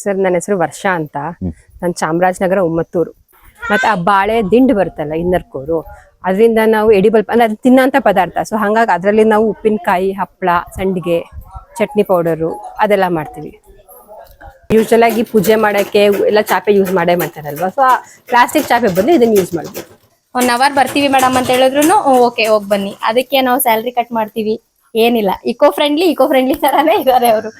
Sir ನನ್ನ ಹೆಸರು ವರ್ಷ ಅಂತ. ನಾನು ಚಾಮರಾಜನಗರ ಉಮ್ಮತ್ತೂರು. ಮತ್ತೆ ಆ ಬಾಳೆ ದಿಂಡು ಬರುತ್ತಲ್ಲ ಇನ್ನರ್ಕೋರು ಅದರಿಂದ ನಾವು ಎಡಿಬಲ್ ಅಂದ್ರೆ ಅದು ತಿನ್ನಂತ ಪದಾರ್ಥ. ಸೊ ಹಾಗಾಗಿ ಅದರಲ್ಲಿ ನಾವು ಉಪ್ಪಿನಕಾಯಿ ಹಪ್ಪಳ ಸಂಡಿಗೆ ಚಟ್ನಿ ಪೌಡರು ಅದೆಲ್ಲ ಮಾಡ್ತೀವಿ. ಯೂಶಲ್ ಆಗಿ ಪೂಜೆ ಮಾಡೋಕ್ಕೆ ಎಲ್ಲ ಚಾಪೆ ಯೂಸ್ ಮಾಡೇ ಮಾಡ್ತಾರಲ್ವ? ಸೊ ಪ್ಲಾಸ್ಟಿಕ್ ಚಾಪೆ ಬದಲು ಇದನ್ನ ಯೂಸ್ ಮಾಡ್ಬೋದು. ಒನ್ ಅವರ್ ಬರ್ತೀವಿ ಮೇಡಮ್ ಅಂತ ಹೇಳಿದ್ರು ಓಕೆ ಹೋಗ್ ಬನ್ನಿ. ಅದಕ್ಕೆ ನಾವು ಸ್ಯಾಲ್ರಿ ಕಟ್ ಮಾಡ್ತೀವಿ. ಏನಿಲ್ಲ ಇಕೋ ಫ್ರೆಂಡ್ಲಿ ಇಕೋ ಫ್ರೆಂಡ್ಲಿ ತರಾನೇ ಇದಾರೆ ಅವರು.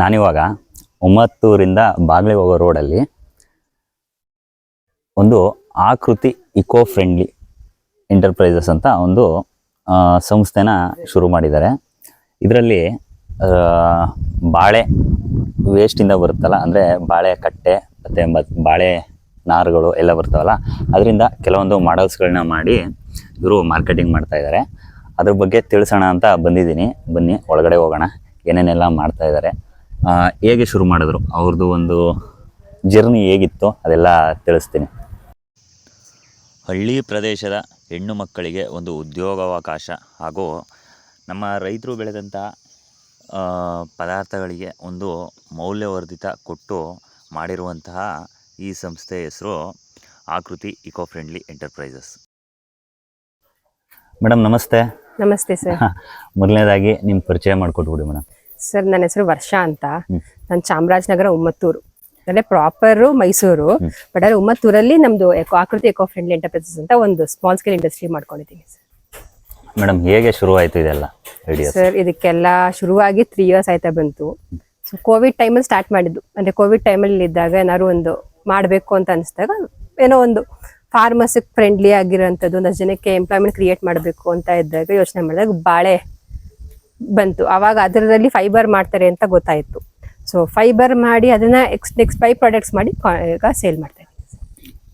ನಾನಿವಾಗ ಒಂಬತ್ತೂರಿಂದ ಬಾಗ್ಲಿಗೆ ಹೋಗೋ ರೋಡಲ್ಲಿ ಒಂದು ಆಕೃತಿ ಇಕೋ ಫ್ರೆಂಡ್ಲಿ ಎಂಟರ್ಪ್ರೈಸಸ್ ಅಂತ ಒಂದು ಸಂಸ್ಥೆನ ಶುರು ಮಾಡಿದ್ದಾರೆ. ಇದರಲ್ಲಿ ಬಾಳೆ ವೇಸ್ಟಿಂದ ಬರುತ್ತಲ್ಲ, ಅಂದರೆ ಬಾಳೆ ಕಟ್ಟೆ, ಮತ್ತು ಮತ್ ಬಾಳೆ ನಾರುಗಳು ಎಲ್ಲ ಬರ್ತಾವಲ್ಲ, ಅದರಿಂದ ಕೆಲವೊಂದು ಮಾಡಲ್ಸ್ಗಳನ್ನ ಮಾಡಿ ಇವರು ಮಾರ್ಕೆಟಿಂಗ್ ಮಾಡ್ತಾ ಇದ್ದಾರೆ. ಅದ್ರ ಬಗ್ಗೆ ತಿಳಿಸೋಣ ಅಂತ ಬಂದಿದ್ದೀನಿ. ಬನ್ನಿ, ಒಳಗಡೆ ಹೋಗೋಣ. ಏನೇನೆಲ್ಲ ಮಾಡ್ತಾ ಇದ್ದಾರೆ. ಹೇಗೆ ಶುರು ಮಾಡಿದ್ರು? ಅವ್ರದ್ದು ಒಂದು ಜರ್ನಿ ಹೇಗಿತ್ತು ಅದೆಲ್ಲ ತಿಳಿಸ್ತೀನಿ. ಹಳ್ಳಿ ಪ್ರದೇಶದ ಹೆಣ್ಣು ಮಕ್ಕಳಿಗೆ ಒಂದು ಉದ್ಯೋಗಾವಕಾಶ ಹಾಗೂ ನಮ್ಮ ರೈತರು ಬೆಳೆದಂಥ ಆ, ಪದಾರ್ಥಗಳಿಗೆ ಒಂದು ಮೌಲ್ಯವರ್ಧಿತ ಕೊಟ್ಟು ಮಾಡಿರುವಂತಹ ಈ ಸಂಸ್ಥೆ ಹೆಸರು ಆಕೃತಿ ಇಕೋ ಫ್ರೆಂಡ್ಲಿ ಎಂಟರ್ಪ್ರೈಸಸ್ ಮೇಡಮ್ ನಮಸ್ತೆ. ನಮಸ್ತೆ ಸರ್. ಮೊದಲನೇದಾಗಿ ನಿಮ್ಮ ಪರಿಚಯ ಮಾಡಿಕೊಟ್ಬಿಡಿ ಮೇಡಮ್ ಸರ್ ನನ್ನ ಹೆಸರು ವರ್ಷ ಅಂತ. ನಾನು ಚಾಮರಾಜನಗರ ಉಮ್ಮತ್ತೂರು. ಅಂದ್ರೆ ಪ್ರಾಪರ್ ಮೈಸೂರು ಬಟ್ ಅದ್ರ ಉಮ್ಮತ್ತೂರಲ್ಲಿ ನಮ್ದು ಎಕೋ ಆಕೃತಿ ಎಕೋ ಫ್ರೆಂಡ್ಲಿ ಎಂಟರ್ಪ್ರೈಸಸ್ ಅಂತ ಒಂದು ಸ್ಮಾಲ್ ಸ್ಕೇಲ್ ಇಂಡಸ್ಟ್ರಿ ಮಾಡ್ಕೊಂಡಿದ್ದೀನಿ ಸರ್. ಮೇಡಮ್ ಹೇಗೆ ಶುರುವಾಯಿತು ಇದೆಲ್ಲ ಸರ್ ಇದಕ್ಕೆಲ್ಲ ಶುರುವಾಗಿ ತ್ರೀ ಇಯರ್ಸ್ ಆಯ್ತಾ ಬಂತು. ಸೊ ಕೋವಿಡ್ ಟೈಮಲ್ಲಿ ಸ್ಟಾರ್ಟ್ ಮಾಡಿದ್ದು. ಅಂದ್ರೆ ಕೋವಿಡ್ ಟೈಮಲ್ಲಿ ಇದ್ದಾಗ ಏನಾದ್ರು ಒಂದು ಮಾಡಬೇಕು ಅಂತ ಅನಿಸಿದಾಗ ಏನೋ ಒಂದು ಫಾರ್ಮಸಿಗೆ ಫ್ರೆಂಡ್ಲಿ ಆಗಿರೋಂಥದ್ದು ಒಂದಷ್ಟು ಜನಕ್ಕೆ ಎಂಪ್ಲಾಯ್ಮೆಂಟ್ ಕ್ರಿಯೇಟ್ ಮಾಡಬೇಕು ಅಂತ ಇದ್ದಾಗ ಯೋಚನೆ ಮಾಡಿದಾಗ ಬಾಳೆ ಬಂತು. ಅವಾಗ ಅದರಲ್ಲಿ ಫೈಬರ್ ಮಾಡ್ತಾರೆ ಅಂತ ಗೊತ್ತಾಯಿತು. ಸೊ ಫೈಬರ್ ಮಾಡಿ ಅದನ್ನ ಎಕ್ಸ್ ನೆಕ್ಸ್ಟ್ ಫೈವ್ ಪ್ರಾಡಕ್ಟ್ಸ್ ಮಾಡಿ ಈಗ ಸೇಲ್ ಮಾಡ್ತಾರೆ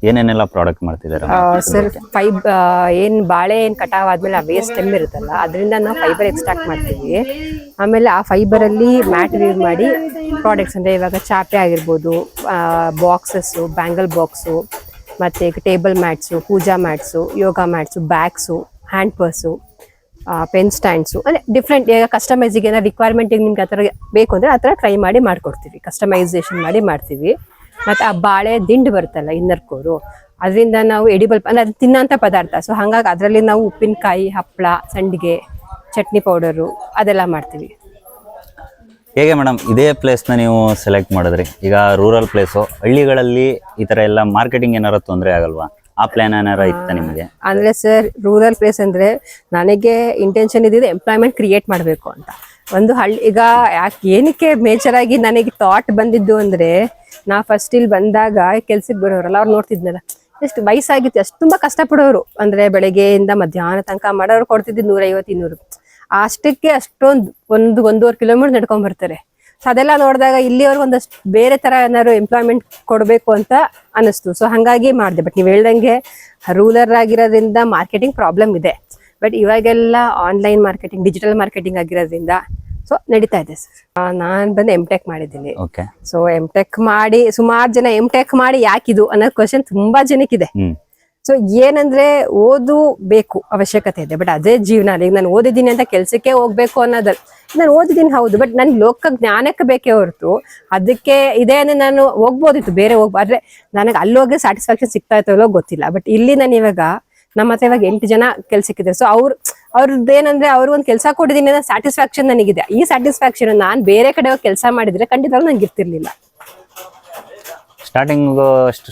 ಏನೇನೆಲ್ಲ ಪ್ರಾಡಕ್ಟ್ ಮಾಡ್ತಿದ್ದಾರೆ? ಸರ್ ಫೈಬ್ ಏನ್ ಬಾಳೆ ಏನು ಕಟಾವ್ ಆದ್ಮೇಲೆ ಆ ವೇಸ್ಟ್ ಎಂ ಇರುತ್ತಲ್ಲ ಅದರಿಂದ ನಾವು ಫೈಬರ್ ಎಕ್ಸ್ಟ್ರಾಕ್ಟ್ ಮಾಡ್ತೀವಿ. ಆಮೇಲೆ ಆ ಫೈಬರ್ ಅಲ್ಲಿ ಮ್ಯಾಟ್ ಯೂಸ್ ಮಾಡಿ ಪ್ರಾಡಕ್ಟ್ಸ್ ಅಂದ್ರೆ ಇವಾಗ ಚಾಪೆ ಆಗಿರ್ಬೋದು ಬಾಕ್ಸಸ್ಸು ಬ್ಯಾಂಗಲ್ ಬಾಕ್ಸು ಮತ್ತೆ table mats puja mats yoga mats bags hand purse pen stands ಅಂದರೆ ಡಿಫ್ರೆಂಟ್ ಈಗ ಕಸ್ಟಮೈಸಿಗೆ ಏನೋ ರಿಕ್ವೈರ್ಮೆಂಟಿಗೆ ನಿಮ್ಗೆ ಆ ಥರ ಬೇಕು ಅಂದರೆ ಆ ಥರ ಟ್ರೈ ಮಾಡಿ ಮಾಡ್ಕೊಡ್ತೀವಿ. ಕಸ್ಟಮೈಸೇಷನ್ ಮಾಡಿ ಮಾಡ್ತೀವಿ. ಮತ್ತು ಆ ಬಾಳೆ ದಿಂಡು ಬರುತ್ತಲ್ಲ ಇನ್ನರ್ಕೋರು ಅದರಿಂದ ನಾವು ಎಡಿಬಲ್ ಅಂದರೆ ಅದು ತಿನ್ನೋಂಥ ಪದಾರ್ಥ. ಸೊ ಹಾಗಾಗಿ ಅದರಲ್ಲಿ ನಾವು ಉಪ್ಪಿನಕಾಯಿ ಹಪ್ಪಳ ಸಂಡಿಗೆ, ಚಟ್ನಿ ಪೌಡರು ಅದೆಲ್ಲ ಮಾಡ್ತೀವಿ. ಹೇಗೆ ಮೇಡಮ್ ಇದೇ ಪ್ಲೇಸ್ನ ನೀವು ಸೆಲೆಕ್ಟ್ ಮಾಡಿದ್ರಿ? ಈಗ ರೂರಲ್ ಪ್ಲೇಸು ಹಳ್ಳಿಗಳಲ್ಲಿ ಈ ಥರ ಎಲ್ಲ ಮಾರ್ಕೆಟಿಂಗ್ ಏನಾರ ತೊಂದರೆ ಆಗಲ್ವಾ? ಆ ಪ್ಲಾನ್ ಏನಾರ ಇತ್ತ ನಿಮಗೆ? ಅಂದ್ರೆ ಸರ್ ರೂರಲ್ ಪ್ಲೇಸ್ ಅಂದ್ರೆ ನನಗೆ ಇಂಟೆನ್ಷನ್ ಇದ್ದಿದ್ದು ಎಂಪ್ಲಾಯ್ಮೆಂಟ್ ಕ್ರಿಯೇಟ್ ಮಾಡಬೇಕು ಅಂತ. ಒಂದು ಹಳ್ಳಿ ಈಗ ಯಾಕೆ ಏನಕ್ಕೆ ಮೇಜರ್ ಆಗಿ ನನಗೆ ಥಾಟ್ ಬಂದಿದ್ದು ಅಂದ್ರೆ ನಾ ಫಸ್ಟ್ ಇಲ್ಲಿ ಬಂದಾಗ ಕೆಲ್ಸಕ್ಕೆ ಬರೋರಲ್ಲ ಅವ್ರು ನೋಡ್ತಿದ್ನಲ್ಲ ಎಷ್ಟು ವಯಸ್ಸಾಗಿತ್ತು ಅಷ್ಟು ತುಂಬಾ ಕಷ್ಟಪಡೋರು. ಅಂದ್ರೆ ಬೆಳಗ್ಗೆಯಿಂದ ಮಧ್ಯಾಹ್ನ ತನಕ ಮಾಡೋರು ಕೊಡ್ತಿದ್ದು ನೂರೈವತ್ತು ಇನ್ನೂರು. ಅಷ್ಟಕ್ಕೆ ಅಷ್ಟೊಂದು ಒಂದು ಒಂದೂವರೆ ಕಿಲೋಮೀಟರ್ ನಡ್ಕೊಂಡ್ ಬರ್ತಾರೆ. ಸೊ ಅದೆಲ್ಲ ನೋಡಿದಾಗ ಇಲ್ಲಿವರೆಗೂ ಒಂದಷ್ಟು ಬೇರೆ ತರ ಏನಾದ್ರು ಎಂಪ್ಲಾಯ್ಮೆಂಟ್ ಕೊಡಬೇಕು ಅಂತ ಅನಿಸ್ತು ಸೊ ಹಂಗಾಗಿ ಮಾಡಿದೆ. ಬಟ್ ನೀವು ಹೇಳ್ದಂಗೆ ರೂರಲ್ ಆಗಿರೋದ್ರಿಂದ ಮಾರ್ಕೆಟಿಂಗ್ ಪ್ರಾಬ್ಲಮ್ ಇದೆ. ಬಟ್ ಇವಾಗೆಲ್ಲ ಆನ್ಲೈನ್ ಮಾರ್ಕೆಟಿಂಗ್ ಡಿಜಿಟಲ್ ಮಾರ್ಕೆಟಿಂಗ್ ಆಗಿರೋದ್ರಿಂದ ಸೊ ನಡೀತಾ ಇದೆ ಸರ್ ನಾನು ಬಂದು ಎಂ ಟೆಕ್ ಮಾಡಿದ್ದೀನಿ. ಸೊ ಎಂ ಟೆಕ್ ಮಾಡಿ ಸುಮಾರು ಜನ ಎಂ ಟೆಕ್ ಮಾಡಿ ಯಾಕಿದು ಅನ್ನೋ ಕ್ವಶನ್ ತುಂಬಾ ಜನಕ್ಕಿದೆ. ಸೊ ಏನಂದ್ರೆ ಓದು ಬೇಕು ಅವಶ್ಯಕತೆ ಇದೆ. ಬಟ್ ಅದೇ ಜೀವನ. ಈಗ ನಾನು ಓದಿದ್ದೀನಿ ಅಂತ ಕೆಲ್ಸಕ್ಕೆ ಹೋಗ್ಬೇಕು ಅನ್ನೋದಲ್ಲ. ನಾನು ಓದಿದ್ದೀನಿ ಹೌದು. ಬಟ್ ನನ್ಗೆ ಲೋಕ ಜ್ಞಾನಕ್ಕೆ ಬೇಕೇ ಹೊರತು ಅದಕ್ಕೆ ಇದೆ ಅಂದ್ರೆ ನಾನು ಹೋಗ್ಬೋದಿತ್ತು. ಬೇರೆ ಹೋಗ್ಬೋ, ಆದ್ರೆ ನನಗೆ ಅಲ್ಲೋಗಿ ಸ್ಯಾಟಿಸ್ಫ್ಯಾಕ್ಷನ್ ಸಿಗ್ತಾ ಇತ್ತಲ್ಲೋ ಗೊತ್ತಿಲ್ಲ. ಬಟ್ ಇಲ್ಲಿ ನಾನು ಇವಾಗ ನಮ್ಮ ಹತ್ರ ಇವಾಗ ಎಂಟು ಜನ ಕೆಲ್ಸಕ್ಕಿದ್ದಾರೆ ಸೊ ಅವ್ರು ಅವ್ರದ್ದು ಏನಂದ್ರೆ ಅವ್ರು ಒಂದು ಕೆಲಸ ಕೊಟ್ಟಿದ್ದೀನಿ ಅನ್ನೋ ಸ್ಯಾಟಿಸ್ಫ್ಯಾಕ್ಷನ್ ನನಗಿದೆ. ಈ ಸ್ಯಾಟಿಸ್ಫ್ಯಾಕ್ಷನ್ ನಾನು ಬೇರೆ ಕಡೆ ಹೋಗಿ ಕೆಲಸ ಮಾಡಿದ್ರೆ ಖಂಡಿತವಾಗ್ಲೂ ನಂಗೆ ಇರ್ತಿರ್ಲಿಲ್ಲ. ಸ್ಟಾರ್ಟಿಂಗ್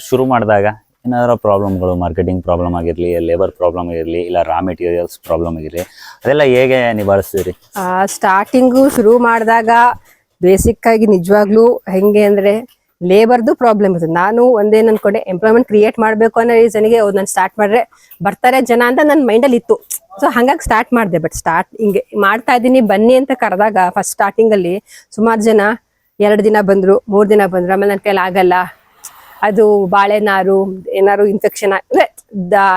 ಶುರು ಮಾಡಿದಾಗ ಏನಾದರೂ ಪ್ರಾಬ್ಲಮ್ಗಳು ಮಾರ್ಕೆಟಿಂಗ್ ಪ್ರಾಬ್ಲಮ್ ಆಗಿರಲಿ ಲೇಬರ್ ಪ್ರಾಬ್ಲಮ್ ಆಗಿರಲಿ, ಇಲ್ಲ ರಾ ಮೆಟೀರಿಯಲ್ಸ್ ಪ್ರಾಬ್ಲಮ್ ಆಗಿರಲಿ, ಅದೆಲ್ಲ ಹೇಗೆ ನಿಭಾಯಿಸ್ತೀರಿ? ಸ್ಟಾರ್ಟಿಂಗು ಶುರು ಮಾಡಿದಾಗ ಬೇಸಿಕ್ ಆಗಿ ನಿಜವಾಗ್ಲೂ ಹೆಂಗೆ ಅಂದ್ರೆ ಲೇಬರ್ದು ಪ್ರಾಬ್ಲಮ್ ಇರ್ತದೆ ನಾನು ಒಂದೇನ್ ಅನ್ಕೊಂಡೆ ಎಂಪ್ಲಾಯ್ಮೆಂಟ್ ಕ್ರಿಯೇಟ್ ಮಾಡಬೇಕು ಅನ್ನೋ ರೀಸನ್ಗೆ ನಾನು ಸ್ಟಾರ್ಟ್ ಮಾಡಿದ್ರೆ ಬರ್ತಾರೆ ಜನ ಅಂತ ನನ್ನ ಮೈಂಡಲ್ಲಿ ಇತ್ತು. ಸೊ ಹಂಗಾಗಿ ಸ್ಟಾರ್ಟ್ ಮಾಡಿದೆ ಬಟ್ ಸ್ಟಾರ್ಟ್ ಹಿಂಗೆ ಮಾಡ್ತಾ ಇದ್ದೀನಿ, ಬನ್ನಿ ಅಂತ ಕರೆದಾಗ ಫಸ್ಟ್ ಸ್ಟಾರ್ಟಿಂಗಲ್ಲಿ ಸುಮಾರು ಜನ ಎರಡು ದಿನ ಬಂದರು, ಮೂರು ದಿನ ಬಂದರು, ಆಮೇಲೆ ನನ್ನ ಕೈಲಿ ಆಗಲ್ಲ ಅದು ಬಾಳೆನಾರು, ಏನಾರು ಇನ್ಫೆಕ್ಷನ್ ಅಂದ್ರೆ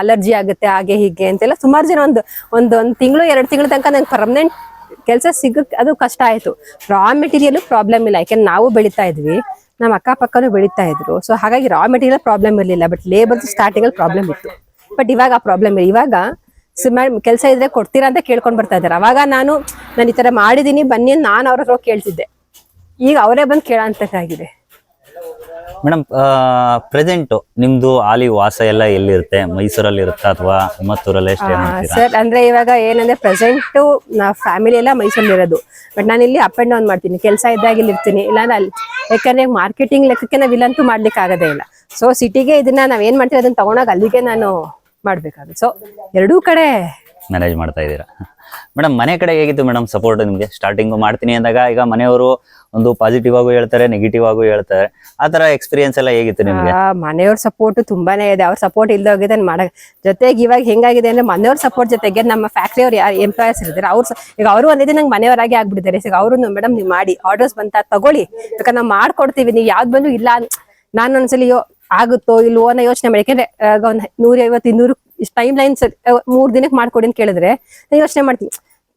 ಅಲರ್ಜಿ ಆಗುತ್ತೆ, ಹಾಗೆ ಹೀಗೆ ಅಂತೆಲ್ಲ ಸುಮಾರು ಜನ ಒಂದು ಒಂದು ಒಂದು ತಿಂಗಳು, ಎರಡು ತಿಂಗಳ ತನಕ ನಂಗೆ ಪರ್ಮನೆಂಟ್ ಕೆಲಸ ಸಿಗಕ್ಕೆ ಅದು ಕಷ್ಟ ಆಯ್ತು. ರಾ ಮೆಟೀರಿಯಲ್ ಪ್ರಾಬ್ಲಮ್ ಇಲ್ಲ. ಯಾಕೆಂದ್ರೆ ನಾವು ಬೆಳಿತಾ ಇದ್ವಿ. ನಮ್ಮ ಅಕ್ಕಪಕ್ಕನೂ ಬೆಳೀತಾ ಇದ್ರು. ಸೊ ಹಾಗಾಗಿ ರಾ ಮೆಟೀರಿಯಲ್ ಪ್ರಾಬ್ಲಮ್ ಇರಲಿಲ್ಲ. ಬಟ್ ಲೇಬರ್ ಸ್ಟಾರ್ಟಿಂಗ್ ಅಲ್ಲಿ ಪ್ರಾಬ್ಲಮ್ ಇತ್ತು. ಬಟ್ ಇವಾಗ ಆ ಪ್ರಾಬ್ಲಮ್ ಇಲ್ಲ. ಇವಾಗ ಸುಮಾರು ಕೆಲಸ ಇದ್ರೆ ಕೊಡ್ತೀರಾ ಅಂತ ಕೇಳ್ಕೊಂಡ್ ಬರ್ತಾ ಇದ್ದಾರೆ. ಅವಾಗ ನಾನು ನಾನು ಈ ತರ ಮಾಡಿದೀನಿ, ಬನ್ನಿ ನಾನು ಅವ್ರ ಹತ್ರ ಕೇಳ್ತಿದ್ದೆ. ಈಗ ಅವರೇ ಬಂದು ಕೇಳೋಂತಾಗಿದೆ ಮೇಡಮ್ ಪ್ರೆಸೆಂಟ್ ನಿಮ್ದು ಆಲಿ ವಾಸ ಎಲ್ಲ ಎಲ್ಲಿರುತ್ತೆ? ಮೈಸೂರಲ್ಲಿ ಇರುತ್ತಾ ಅಥವಾ ಮತ್ತೂರಲ್ಲಿ ಸರ್ ಅಂದ್ರೆ ಇವಾಗ ಏನಂದ್ರೆ ಪ್ರೆಸೆಂಟ್ ನಾ ಫ್ಯಾಮಿಲಿ ಎಲ್ಲ ಮೈಸೂರಲ್ಲಿ ಇರೋದು ಬಟ್ ನಾನು ಇಲ್ಲಿ ಅಪ್ ಅಂಡ್ ಡೌನ್ ಮಾಡ್ತೀನಿ. ಕೆಲಸ ಇದ್ದಾಗ ಇಲ್ಲಿ ಇರ್ತೀನಿ. ಇಲ್ಲಾಂದ್ರೆ ಅಲ್ಲಿ ಯಾಕಂದ್ರೆ ಮಾರ್ಕೆಟಿಂಗ್ ಲೆಕ್ಕಕ್ಕೆ ನಾವು ಇಲ್ಲಂತೂ ಮಾಡ್ಲಿಕ್ಕೆ ಆಗೋದೇ ಇಲ್ಲ. ಸೊ ಸಿಟಿಗೆ ಇದನ್ನ ನಾವ್ ಏನ್ ಮಾಡ್ತೀವಿ ಅದನ್ನ ತಗೊಂಡಾಗ ಅಲ್ಲಿಗೆ ನಾನು ಮಾಡ್ಬೇಕಾಗುತ್ತೆ. ಸೊ ಎರಡೂ ಕಡೆ ಮ್ಯಾನೇಜ್ ಮಾಡ್ತಾ ಇದ್ದೀರಾ? ಮೇಡಮ್, ಮನೆ ಕಡೆ ಹೇಗಿತ್ತು ಮೇಡಮ್ ಸಪೋರ್ಟ್ ನಿಮಗೆ? ಸ್ಟಾರ್ಟಿಂಗು ಮಾಡ್ತೀನಿ ಅಂದಾಗ ಈಗ ಮನೆಯವರು ಒಂದು ಪಾಸಿಟಿವ್ ಆಗು ಹೇಳ್ತಾರೆ ನೆಗೆಟಿವ್ ಆಗು ಹೇಳ್ತಾರೆ. ಆ ತರ ಎಕ್ಸ್ಪೀರಿಯನ್ಸ್ ಎಲ್ಲ ಹೇಗಿತ್ತು ನಿಮಗೆ? ಮನೆಯವ್ರ ಸಪೋರ್ಟ್ ತುಂಬಾನೇ ಇದೆ. ಅವ್ರ ಸಪೋರ್ಟ್ ಇಲ್ಲದೆ ಹೋಗಿದೆ ಮಾಡಕ್ ಜೊತೆಗೆ ಇವಾಗ ಹೆಂಗಾಗಿದೆ ಅಂದ್ರೆ ಮನೆಯವ್ರ ಸಪೋರ್ಟ್ ಜೊತೆಗೆ ನಮ್ಮ ಫ್ಯಾಕ್ಟ್ರಿ ಅವ್ರು ಯಾರು ಎಂಪ್ಲಾಯರ್ಸ್ ಇರ್ತಾರೆ. ಅವ್ರು ಈಗ ಅವರು ಒಂದಿದೆ ನಂಗೆ ಮನೆಯವರಾಗಿ ಆಗ್ಬಿಟ್ಟಿದ್ದಾರೆ. ಈಗ ಅವರು ಮೇಡಮ್, ನೀವು ಮಾಡಿ. ಆರ್ಡರ್ಸ್ ಬಂತ ತಗೊಳ್ಳಿ. ಯಾಕಂದ್ರೆ ನಾವು ಮಾಡ್ಕೊಡ್ತೀವಿ. ನೀವು ಯಾವ್ದು ಬಂದು ಇಲ್ಲ ನಾನು ಒಂದ್ಸಲಿ ಆಗುತ್ತೋ ಇಲ್ವೋ ಅನ್ನೋ ಯೋಚನೆ ಮಾಡಿ. ಯಾಕಂದ್ರೆ ಒಂದು ಒಂದ್ ನೂರ ಐವತ್ತು ಇನ್ನೂರು ಟೈಮ್ ಲೈನ್ಸ್ ಮೂರ್ ದಿನಕ್ಕೆ ಮಾಡ್ಕೊಡಿ ಅಂತ ಕೇಳಿದ್ರೆ ನಾನು ಯೋಚನೆ ಮಾಡ್ತೀನಿ,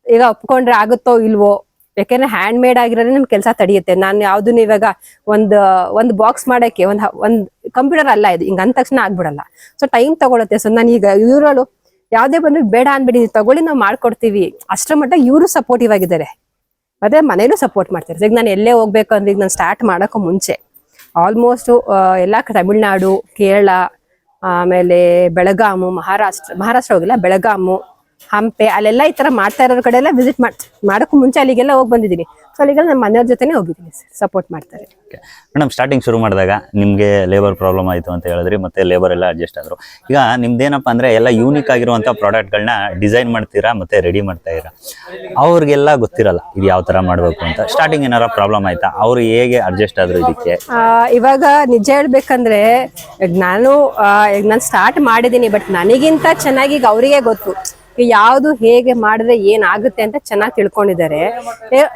ಈಗ ಒಪ್ಕೊಂಡ್ರೆ ಆಗುತ್ತೋ ಇಲ್ವೋ, ಯಾಕೆಂದ್ರೆ ಹ್ಯಾಂಡ್ ಮೇಡ್ ಆಗಿರೋದ್ರೆ ನಮ್ ಕೆಲಸ ತಡೆಯುತ್ತೆ. ನಾನು ಯಾವ್ದನ್ನ ಇವಾಗ ಒಂದ್ ಒಂದ್ ಬಾಕ್ಸ್ ಮಾಡಕ್ಕೆ, ಒಂದ್ ಒಂದ್ ಕಂಪ್ಯೂಟರ್ ಅಲ್ಲ ಇದು, ಹಿಂಗ ಅಂದ ತಕ್ಷಣ ಆಗ್ಬಿಡಲ್ಲ. ಸೊ ಟೈಮ್ ತಗೊಳುತ್ತೆ. ಸೊ ನಾನು ಈಗ ಇವ್ರಳು, ಯಾವ್ದೇ ಬಂದ್ರು ಬೇಡ ಅನ್ಬಿಡಿ ತಗೊಳ್ಳಿ, ನಾವು ಮಾಡ್ಕೊಡ್ತೀವಿ. ಅಷ್ಟರ ಮಟ್ಟ ಇವರು ಸಪೋರ್ಟಿವ್ ಆಗಿದ್ದಾರೆ. ಅದೇ ಮನೇಲೂ ಸಪೋರ್ಟ್ ಮಾಡ್ತಾರೆ. ಈಗ ನಾನು ಎಲ್ಲೇ ಹೋಗ್ಬೇಕು ಅಂದ್ರೆ ಈಗ ನಾನು ಸ್ಟಾರ್ಟ್ ಮಾಡೋಕ್ಕೂ ಮುಂಚೆ ಆಲ್ಮೋಸ್ಟ್ ಎಲ್ಲ ತಮಿಳ್ನಾಡು, ಕೇರಳ ಆಮೇಲೆ ಬೆಳಗಾಮು, ಮಹಾರಾಷ್ಟ್ರ ಮಹಾರಾಷ್ಟ್ರ ಹೋಗಿಲ್ಲ, ಬೆಳಗಾಮು, ಹಂಪೆ, ಅಲ್ಲೆಲ್ಲ ಈ ತರ ಮಾಡ್ತಾ ಇರೋ ಕಡೆ ಎಲ್ಲ ವಿಸಿಟ್ ಮಾಡ್, ಮಾಡೋಕ್ಕೂ ಮುಂಚೆ ಅಲ್ಲಿಗೆಲ್ಲ ಹೋಗಿ ಬಂದಿದ್ದೀನಿ. ಸೊ ನಮ್ಮ ಮನೆಯವ್ರ ಜೊತೆನೇ ಹೋಗಿದ್ದೀನಿ ಸರ್ ಸಪೋರ್ಟ್ ಮಾಡ್ತಾರೆ. ಮೇಡಮ್ ಸ್ಟಾರ್ಟಿಂಗ್ ಶುರು ಮಾಡಿದಾಗ ನಿಮಗೆ ಲೇಬರ್ ಪ್ರಾಬ್ಲಮ್ ಆಯಿತು ಅಂತ ಹೇಳಿದ್ರಿ ಮತ್ತೆ ಲೇಬರ್ ಎಲ್ಲ ಅಡ್ಜಸ್ಟ್ ಆದರು. ಈಗ ನಿಮ್ದೇನಪ್ಪ ಅಂದರೆ ಎಲ್ಲ ಯೂನಿಕ್ ಆಗಿರುವಂಥ ಪ್ರಾಡಕ್ಟ್ಗಳನ್ನ ಡಿಸೈನ್ ಮಾಡ್ತೀರಾ ಮತ್ತೆ ರೆಡಿ ಮಾಡ್ತಾ ಇರಾ ಅವ್ರಿಗೆಲ್ಲ ಗೊತ್ತಿರಲ್ಲ ಇದು ಯಾವ ಥರ ಮಾಡಬೇಕು ಅಂತ. ಸ್ಟಾರ್ಟಿಂಗ್ ಏನಾರ ಪ್ರಾಬ್ಲಮ್ ಆಯಿತಾ? ಅವ್ರು ಹೇಗೆ ಅಡ್ಜಸ್ಟ್ ಆದರು ಇದಕ್ಕೆ? ಇವಾಗ ನಿಜ ಹೇಳ್ಬೇಕಂದ್ರೆ ನಾನು ನಾನು ಸ್ಟಾರ್ಟ್ ಮಾಡಿದ್ದೀನಿ ಬಟ್ ನನಗಿಂತ ಚೆನ್ನಾಗಿ ಈಗ ಅವರಿಗೆ ಗೊತ್ತು. ಯಾವ್ದು ಹೇಗೆ ಮಾಡಿದ್ರೆ ಏನ್ ಆಗುತ್ತೆ ಅಂತ ಚೆನ್ನಾಗಿ ತಿಳ್ಕೊಂಡಿದ್ದಾರೆ.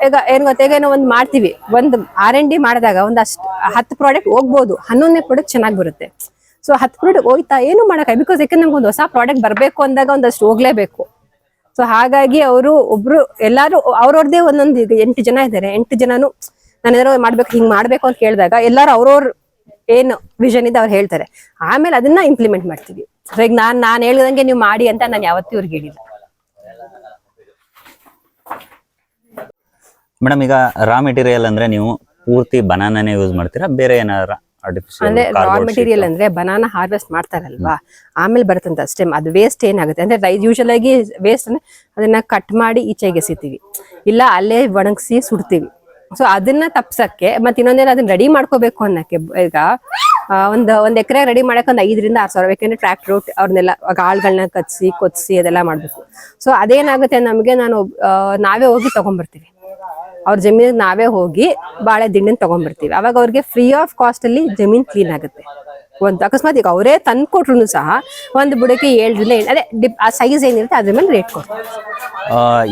ಈಗ ಏನ್ ಗೊತ್ತಾ ಏನೋ ಒಂದ್ ಮಾಡ್ತೀವಿ. ಒಂದು ಆರ್ ಎನ್ ಡಿ ಮಾಡಿದಾಗ ಒಂದ್ ಅಷ್ಟು ಹತ್ತು ಪ್ರಾಡಕ್ಟ್ ಹೋಗ್ಬೋದು. ಹನ್ನೊಂದನೇ ಪ್ರಾಡಕ್ಟ್ ಚೆನ್ನಾಗಿ ಬರುತ್ತೆ. ಸೊ ಹತ್ತು ಪ್ರಾಡಕ್ಟ್ ಹೋಯ್ತಾ ಏನು ಮಾಡೋಕೆ ಬಿಕಾಸ್ ಯಾಕೆ ನಮ್ಗೆ ಒಂದು ಹೊಸ ಪ್ರಾಡಕ್ಟ್ ಬರಬೇಕು ಅಂದಾಗ ಒಂದಷ್ಟು ಹೋಗ್ಲೇಬೇಕು. ಸೊ ಹಾಗಾಗಿ ಅವರು ಒಬ್ರು ಎಲ್ಲಾರು ಅವ್ರವ್ರದೇ ಒಂದೊಂದು ಈಗ ಎಂಟು ಜನ ಇದ್ದಾರೆ. ಎಂಟು ಜನನು ನಾನು ಏನಾರು ಮಾಡ್ಬೇಕು, ಹಿಂಗ್ ಮಾಡ್ಬೇಕು ಅಂತ ಕೇಳಿದಾಗ ಎಲ್ಲಾರು ಅವ್ರವ್ರ ಏನು ವಿಷನ್ ಇದೆ ಅವ್ರು ಹೇಳ್ತಾರೆ. ಆಮೇಲೆ ಅದನ್ನ ಇಂಪ್ಲಿಮೆಂಟ್ ಮಾಡ್ತೀವಿ. ಸೊ ಈಗ ನಾನ್ ನಾನ್ ಹೇಳ್ದಂಗೆ ನೀವು ಮಾಡಿ ಅಂತ ನಾನು ಯಾವತ್ತೂ ಇವ್ರಿಗೆ ಹೇಳಿಲ್ಲ. ಮೇಡಮ್ ಈಗ ರಾ ಮೆಟೀರಿಯಲ್ ಅಂದ್ರೆ ನೀವು ಪೂರ್ತಿ ಬನಾನಾನೇ ಯೂಸ್ ಮಾಡ್ತೀರಾ? ಬೇರೆ ಏನಾರ ಆರ್ಟಿಫಿಷಿಯಲ್ ಅಂದ್ರೆ ರಾ ಮೆಟೀರಿಯಲ್ ಅಂದ್ರೆ ಬನಾನ ಹಾರ್ವೆಸ್ಟ್ ಮಾಡ್ತಾರಲ್ವಾ? ಆಮೇಲೆ ಬರುತ್ತಂತ ಅಷ್ಟೇ. ಅದು ವೇಸ್ಟ್ ಏನಾಗುತ್ತೆ? ಅಂದ್ರೆ ರೈಸ್ ಯೂಶಲ್ ಆಗಿ ವೇಸ್ಟ್ ಅಂದ್ರೆ ಅದನ್ನ ಕಟ್ ಮಾಡಿ ಈಚೆಗೆ ಎಸಿತೀವಿ. ಇಲ್ಲ ಅಲ್ಲೇ ಒಣಗಿಸಿ ಸುಡ್ತೀವಿ. ಸೊ ಅದನ್ನ ತಪ್ಸಕ್ಕೆ ಮತ್ತೆ ಇನ್ನೊಂದೇನು ಅದನ್ನ ರೆಡಿ ಮಾಡ್ಕೋಬೇಕು ಅನ್ನಕ್ಕೆ ಈಗ ಒಂದ್ ಒಂದ್ ಎಕರೆ ರೆಡಿ ಮಾಡಕ್ ಒಂದ್ ಐದರಿಂದ ಆರ್ ಸಾವಿರ. ಬೇಕಂದ್ರೆ ಟ್ರ್ಯಾಕ್ಟರ್ ಅವ್ರನ್ನೆಲ್ಲ ಆಳ್ಗಳನ್ನ ಕಚ್ಚಿ ಕೊಚ್ಚಿ ಅದೆಲ್ಲ ಮಾಡ್ಬೇಕು. ಸೊ ಅದೇನಾಗುತ್ತೆ ನಮಗೆ ನಾನು ನಾವೇ ಹೋಗಿ ತಗೊಂಡ್ಬರ್ತೀವಿ ಅವ್ರ ಜಮೀನಿಗೆ ನಾವೇ ಹೋಗಿ ಬಾಳೆ ದಿಂಡಿನ ತಗೊಂಡ್ಬರ್ತೀವಿ ಅವಾಗ ಅವ್ರಿಗೆ ಫ್ರೀ ಆಫ್ ಕಾಸ್ಟ್ ಅಲ್ಲಿ ಜಮೀನ್ ಕ್ಲೀನ್ ಆಗುತ್ತೆ. ಒಂದು ಅಕಸ್ಮಾತ್ ಈಗ ಅವರೇ ತಂದು ಕೊಟ್ರು ಸಹ ಒಂದು ಬುಡಕ್ಕೆ ಏಳರಿಂದ ಎಂಟು ಅದೇ ಡಿಪ್ ಆ ಸೈಜ್ ಏನಿರುತ್ತೆ ಅದ್ರ ಮೇಲೆ ರೇಟ್ ಕೊಡ್ತೀವಿ